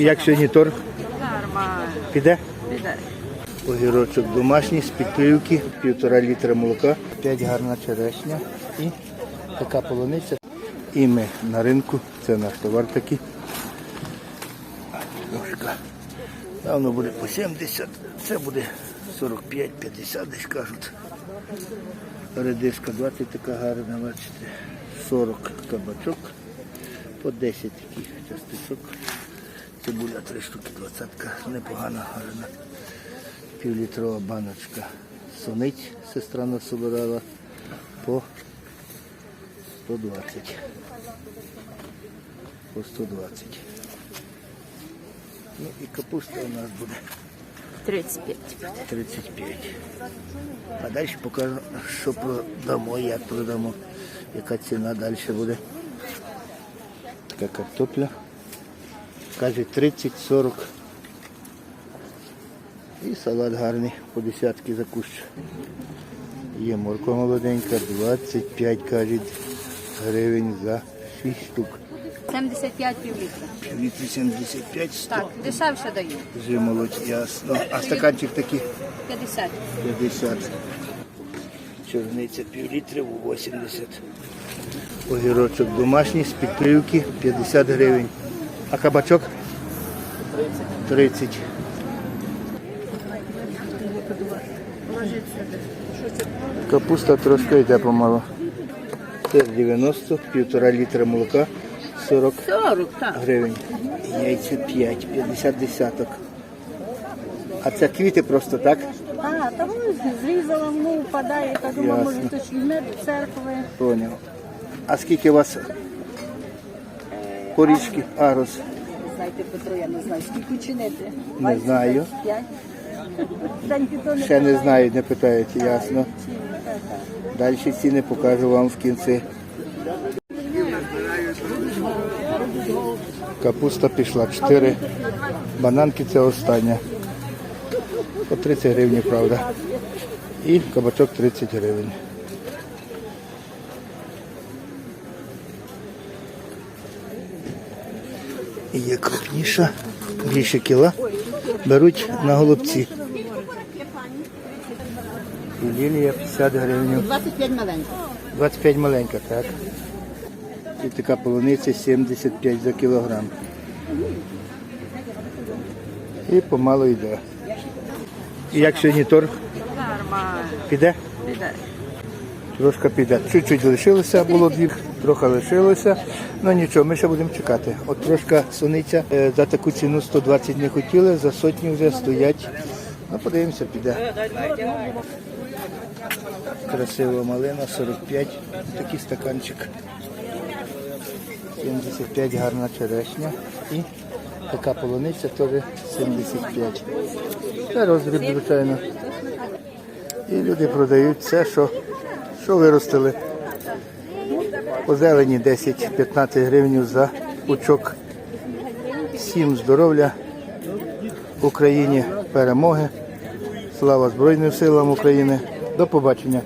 І як сьогодні торг? Нормально. Піде? Піде. Огірочок домашній з підпилки, півтора літра молока, 5 гарна черешня і така полуниця. І ми на ринку, це наш товар такий. Ложка. Давно буде по 70, це буде 45-50 десь кажуть. Редиска 20 така гарна, бачите. 40 кабачок, по 10 таких частичок. Цибуля 3 штуки, 20 непогана, гарна півлітрова баночка сонить, сестра насобирала по 120. По 120. Ну і капуста у нас буде 35. 35. А далі покажу, що продамо, як продамо, яка ціна далі буде. Така картопля. Каже 30-40. І салат гарний, по десятки за кущ. Є морква молоденька, 25, кажуть, гривень за 6 штук. 75 півлітра. Півлітри 75, 100. Так, дешевше даю. Ясно. А стаканчик такий 50. 50. Чорниця півлітрів 80. Огірочок домашній з підпривки 50 гривень. А кабачок? 30. Капуста трошки йде помалу. Це 90, півтора літра молока 40 40, так. гривень. Яйця 5, 50 десяток. А це квіти просто так? А, тому зрізала, воно впадає, та думаю, може хтось візьме до церкви. Поняв. А скільки у вас порічки? Арос? Знаєте, Петро, я не знаю, скільки чинити. Не знаю. Ще не знаю, не питаєте, ясно. Далі ціни покажу вам в кінці. Капуста пішла 4. Бананки це остання. По 30 гривень, правда. І кабачок 30 гривень. І Є крупніша, більше кіла. Беруть на голубці. І лілія 50 гривень. 25 маленьких. 25 маленька, так. І така полуниця 75 за кілограм. І помало йде. І як сьогодні торг? Нормально. Піде? Піде. Трошки піде. Чуть-чуть лишилося, було дві, трохи лишилося. Ну нічого, ми ще будемо чекати. От трошки суниця е, за таку ціну 120 не хотіли, за сотню вже стоять. Ну, подивимося, піде. Красива малина, 45, такий стаканчик. 75 гарна черешня. І така полуниця теж 75. Це роздріб, звичайно. І люди продають все, що, що виростили. По зелені 10-15 гривень за пучок. Всім здоров'я, Україні перемоги. Слава Збройним силам України. До побачення.